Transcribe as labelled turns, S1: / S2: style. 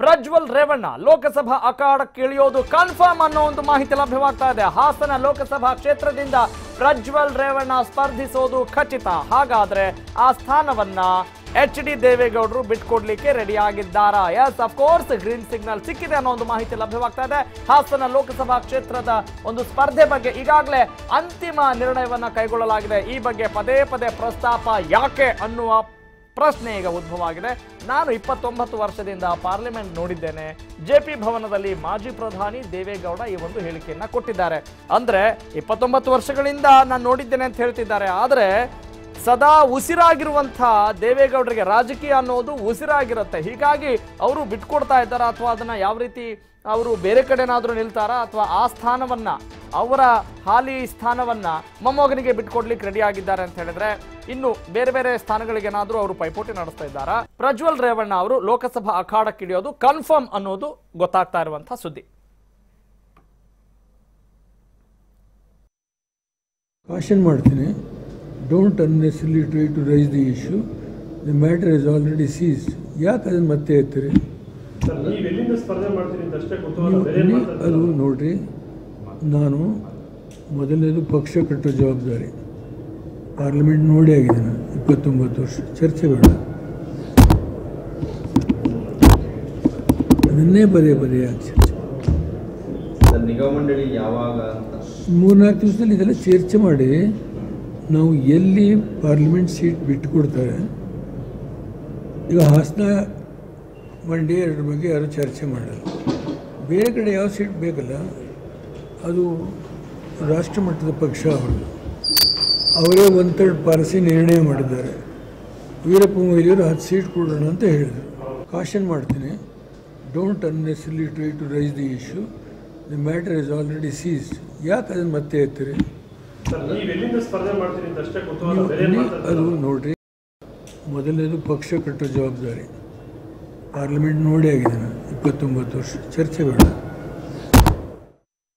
S1: ಪ್ರಜ್ವಲ್ ರೇವಣ್ಣ ಲೋಕಸಭಾ ಅಖಾಡಕ್ಕೆ ಇಳಿಯೋದು ಕನ್ಫರ್ಮ್ ಅನ್ನೋ ಒಂದು ಮಾಹಿತಿ ಲಭ್ಯವಾಗ್ತಾ ಇದೆ. ಹಾಸನ ಲೋಕಸಭಾ ಕ್ಷೇತ್ರದಿಂದ ಪ್ರಜ್ವಲ್ ರೇವಣ್ಣ ಸ್ಪರ್ಧಿಸೋದು ಖಚಿತ. ಹಾಗಾದ್ರೆ ಆ ಸ್ಥಾನವನ್ನ ಎಚ್ ಡಿ ದೇವೇಗೌಡರು ಬಿಟ್ಕೊಡ್ಲಿಕ್ಕೆ ready ಆಗಿದ್ದಾರಾ? Yes of course green signal ಸಿಕ್ಕಿದೆ ಅನ್ನೋ ಒಂದು ಮಾಹಿತಿ ಲಭ್ಯವಾಗ್ತಾ ಇದೆ. ಹಾಸನ ಲೋಕಸಭಾ ಕ್ಷೇತ್ರದ ಒಂದು ಸ್ಪರ್ಧೆ ಬಗ್ಗೆ ಈಗಾಗಲೇ ಅಂತಿಮ ನಿರ್ಣಯವನ್ನ ಕೈಗೊಳ್ಳಲಾಗಿದೆ. ಈ ಬಗ್ಗೆ ಪದೇ ಪದೇ ಪ್ರಸ್ತಾಪ ಯಾಕೆ ಅನ್ನುವ ಪ್ರಶ್ನೆ ಈಗ ಉದ್ಭವ ಆಗಿದೆ. ನಾನು ಇಪ್ಪತ್ತೊಂಬತ್ತು ವರ್ಷದಿಂದ ಪಾರ್ಲಿಮೆಂಟ್ ನೋಡಿದ್ದೇನೆ. ಜೆ ಪಿ ಭವನದಲ್ಲಿ ಮಾಜಿ ಪ್ರಧಾನಿ ದೇವೇಗೌಡ ಈ ಒಂದು ಹೇಳಿಕೆಯನ್ನ ಕೊಟ್ಟಿದ್ದಾರೆ. ಅಂದ್ರೆ ಇಪ್ಪತ್ತೊಂಬತ್ತು ವರ್ಷಗಳಿಂದ ನಾನು ನೋಡಿದ್ದೇನೆ ಅಂತ ಹೇಳ್ತಿದ್ದಾರೆ. ಆದ್ರೆ ಸದಾ ಉಸಿರಾಗಿರುವಂಥ ದೇವೇಗೌಡರಿಗೆ ರಾಜಕೀಯ ಅನ್ನೋದು ಉಸಿರಾಗಿರುತ್ತೆ. ಹೀಗಾಗಿ ಅವರು ಬಿಟ್ಕೊಡ್ತಾ ಇದ್ದಾರಾ? ಅಥವಾ ಅದನ್ನ ಯಾವ ರೀತಿ ಅವರು ಬೇರೆ ಕಡೆನಾದ್ರೂ ನಿಲ್ತಾರಾ? ಅಥವಾ ಆ ಸ್ಥಾನವನ್ನ ಅವರ ಹಾಲಿ ಸ್ಥಾನವನ್ನ ಮೊಮ್ಮಗನಿಗೆ ಬಿಟ್ಕೊಡ್ಲಿಕ್ಕೆ ರೆಡಿ ಆಗಿದ್ದಾರೆ ಅಂತ ಹೇಳಿದ್ರೆ ಇನ್ನು ಬೇರೆ ಬೇರೆ ಸ್ಥಾನಗಳಿಗೇನಾದ್ರೂ ಅವರು ಪೈಪೋಟಿ ನಡೆಸ್ತಾ ಇದ್ದಾರಾ? ಪ್ರಜ್ವಲ್ ರೇವಣ್ಣ ಅವರು ಲೋಕಸಭಾ ಅಖಾಡಕ್ಕೆ ಇಳಿಯೋದು ಕನ್ಫರ್ಮ್ ಅನ್ನೋದು ಗೊತ್ತಾಗ್ತಾ ಇರುವಂತಹ ಸುದ್ದಿ.
S2: ಕಾಶನ್ ಮಾಡ್ತೀನಿ. Don't unnecessarily try to raise the issue the matter is already ceased ಯಾಕೆ ಅದನ್ನು ಮತ್ತೆ
S3: ಮಾತಾಡ್ತಾ
S2: ಅದು ನೋಡ್ರಿ. ನಾನು ಮೊದಲನೇದು ಪಕ್ಷ ಕಟ್ಟೋ ಜವಾಬ್ದಾರಿ. ಪಾರ್ಲಿಮೆಂಟ್ ನೋಡಿ ಆಗಿದೆ ನಾನು ಇಪ್ಪತ್ತೊಂಬತ್ತು ವರ್ಷ. ಚರ್ಚೆ ಬೇಡ. ಅದನ್ನೇ ಪದೇ ಪದೇ ಯಾಕೆ ಚರ್ಚೆ
S4: ಮಂಡಳಿ ಯಾವಾಗ
S2: ಮೂರ್ನಾಲ್ಕು ದಿವಸದಲ್ಲಿ ಇದೆಲ್ಲ ಚರ್ಚೆ ಮಾಡಿ ನಾವು ಎಲ್ಲಿ ಪಾರ್ಲಿಮೆಂಟ್ ಸೀಟ್ ಬಿಟ್ಟು ಕೊಡ್ತಾರೆ ಈಗ ಹಾಸನ ಮಂಡ್ಯ ಎರಡರ ಬಗ್ಗೆ ಯಾರು ಚರ್ಚೆ ಮಾಡಲ್ಲ. ಬೇರೆ ಕಡೆ ಯಾವ ಸೀಟ್ ಬೇಕಲ್ಲ? ಅದು ರಾಷ್ಟ್ರ ಮಟ್ಟದ ಪಕ್ಷ ಅವರು ಅವರೇ ಒನ್ ಥರ್ಡ್ ಪಾಲಿಸಿ ನಿರ್ಣಯ ಮಾಡಿದ್ದಾರೆ. ವೀರಪ್ಪ ಮೊಯ್ಲಿಯವರು ಹತ್ತು ಸೀಟ್ ಕೊಡೋಣ ಅಂತ ಹೇಳಿದರು. ಕಾಷನ್ ಮಾಡ್ತೀನಿ. Don't unnecessarily try to raise the issue the matter is already ceased ಯಾಕೆ ಅದನ್ನು ಮತ್ತೆ ಎತ್ತೀರಿ? ಅದು ನೋಡ್ರಿ. ಮೊದಲನೇದು ಪಕ್ಷ ಕಟ್ಟೋ ಜವಾಬ್ದಾರಿ. ಪಾರ್ಲಿಮೆಂಟ್ ನೋಡಿ ಆಗಿದೆ ನಾನು. ಇಪ್ಪತ್ತೊಂಬತ್ತು ವರ್ಷ. ಚರ್ಚೆ ಬೇಡ.